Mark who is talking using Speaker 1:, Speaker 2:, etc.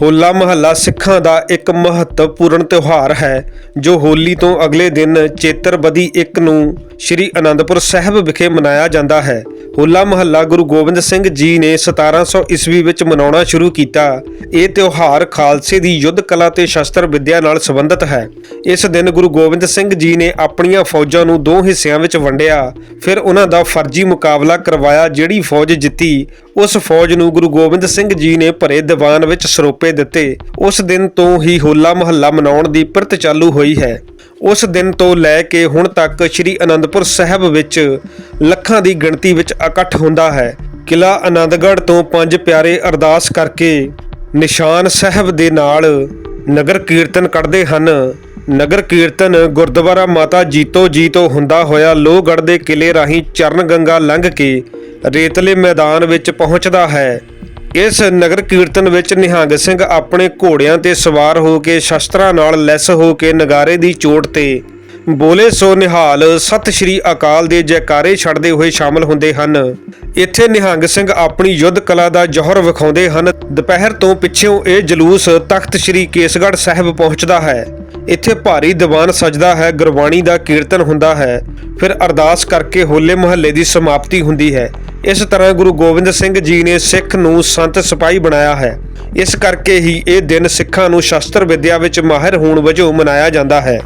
Speaker 1: ਹੋਲਾ ਮਹੱਲਾ ਸਿੱਖਾਂ ਦਾ ਇੱਕ ਮਹੱਤਵਪੂਰਨ ਤਿਉਹਾਰ ਹੈ, ਜੋ ਹੋਲੀ ਤੋਂ ਅਗਲੇ ਦਿਨ ਚੇਤਰ ਬਦੀ 1 ਨੂੰ ਸ੍ਰੀ ਅਨੰਦਪੁਰ ਸਾਹਿਬ ਵਿਖੇ ਮਨਾਇਆ ਜਾਂਦਾ ਹੈ। ਹੋਲਾ ਮਹੱਲਾ ਗੁਰੂ ਗੋਬਿੰਦ ਸਿੰਘ ਜੀ ਨੇ 1700 ਈਸਵੀ ਵਿੱਚ ਮਨਾਉਣਾ ਸ਼ੁਰੂ ਕੀਤਾ। ਇਹ ਤਿਉਹਾਰ ਖਾਲਸੇ ਦੀ ਯੁੱਧ ਕਲਾ ਤੇ ਸ਼ਸਤਰ ਵਿੱਦਿਆ ਨਾਲ ਸੰਬੰਧਿਤ ਹੈ। ਇਸ ਦਿਨ ਗੁਰੂ ਗੋਬਿੰਦ ਸਿੰਘ ਜੀ ਨੇ ਆਪਣੀਆਂ ਫੌਜਾਂ ਨੂੰ ਦੋ ਹਿੱਸਿਆਂ ਵਿੱਚ ਵੰਡਿਆ। ਫਿਰ ਉਹਨਾਂ ਦਾ ਫਰਜ਼ੀ ਮੁਕਾਬਲਾ ਕਰਵਾਇਆ, ਜਿਹੜੀ ਫੌਜ ਜਿੱਤੀ, ਉਸ ਫੌਜ ਨੂੰ ਗੁਰੂ ਗੋਬਿੰਦ ਸਿੰਘ ਜੀ ਨੇ ਭਰੇ ਦੀਵਾਨ ਵਿੱਚ ਸਰੋਪੇ ਦਿੱਤੇ। ਉਸ ਦਿਨ ਤੋਂ ਹੀ ਹੋਲਾ ਮਹੱਲਾ ਮਨਾਉਣ ਦੀ ਪ੍ਰਤ ਚਾਲੂ ਹੋਈ ਹੈ। ਉਸ ਦਿਨ ਤੋਂ ਲੈ ਕੇ ਹੁਣ ਤੱਕ ਸ੍ਰੀ ਅਨੰਦਪੁਰ ਸਾਹਿਬ ਵਿੱਚ ਲੱਖਾਂ ਦੀ ਗਿਣਤੀ ਵਿੱਚ ਇਕੱਠ ਹੁੰਦਾ ਹੈ। ਕਿਲਾ ਆਨੰਦਗੜ੍ਹ ਤੋਂ ਪੰਜ ਪਿਆਰੇ ਅਰਦਾਸ ਕਰਕੇ ਨਿਸ਼ਾਨ ਸਾਹਿਬ ਦੇ ਨਾਲ ਨਗਰ ਕੀਰਤਨ ਕੱਢਦੇ ਹਨ। ਨਗਰ ਕੀਰਤਨ ਗੁਰਦੁਆਰਾ ਮਾਤਾ ਜੀਤੋ ਜੀ ਤੋਂ ਹੁੰਦਾ ਹੋਇਆ ਲੋਹਗੜ੍ਹ ਦੇ ਕਿਲੇ ਰਾਹੀਂ ਚਰਨ ਗੰਗਾ ਲੰਘ ਕੇ ਰੇਤਲੇ ਮੈਦਾਨ ਵਿੱਚ ਪਹੁੰਚਦਾ ਹੈ। ਇਸ ਨਗਰ ਕੀਰਤਨ ਵਿੱਚ ਨਿਹੰਗ ਸਿੰਘ ਆਪਣੇ ਘੋੜਿਆਂ ਤੇ ਸਵਾਰ ਹੋ ਕੇ ਸ਼ਸਤਰਾਂ ਨਾਲ ਲੈਸ ਹੋ ਕੇ ਨਗਾਰੇ ਦੀ ਚੋਟ ਤੇ ਬੋਲੇ ਸੋ ਨਿਹਾਲ, ਸਤਿ ਸ਼੍ਰੀ ਅਕਾਲ ਦੇ ਜੈਕਾਰੇ ਛੱਡਦੇ ਹੋਏ ਸ਼ਾਮਲ ਹੁੰਦੇ ਹਨ। ਇੱਥੇ ਨਿਹੰਗ ਸਿੰਘ ਆਪਣੀ ਯੁੱਧ ਕਲਾ ਦਾ ਜੋਹਰ ਵਿਖਾਉਂਦੇ ਹਨ। ਦੁਪਹਿਰ ਤੋਂ ਪਿੱਛੋਂ ਇਹ ਜਲੂਸ ਤਖਤ ਸ਼੍ਰੀ ਕੇਸਗੜ੍ਹ ਸਾਹਿਬ ਪਹੁੰਚਦਾ ਹੈ। ਇੱਥੇ ਭਾਰੀ ਦੀਵਾਨ ਸਜਦਾ ਹੈ, ਗੁਰਬਾਣੀ ਦਾ ਕੀਰਤਨ ਹੁੰਦਾ ਹੈ। ਫਿਰ ਅਰਦਾਸ ਕਰਕੇ ਹੋਲੇ ਮਹੱਲੇ ਦੀ ਸਮਾਪਤੀ ਹੁੰਦੀ ਹੈ। ਇਸ ਤਰ੍ਹਾਂ ਗੁਰੂ ਗੋਬਿੰਦ ਸਿੰਘ ਜੀ ਨੇ ਸਿੱਖ ਨੂੰ ਸੰਤ ਸਿਪਾਹੀ ਬਣਾਇਆ ਹੈ। ਇਸ ਕਰਕੇ ਹੀ ਇਹ ਦਿਨ ਸਿੱਖਾਂ ਨੂੰ ਸ਼ਸਤਰ ਵਿੱਦਿਆ ਵਿੱਚ ਮਾਹਿਰ ਹੋਣ ਵਜੋਂ ਮਨਾਇਆ ਜਾਂਦਾ ਹੈ।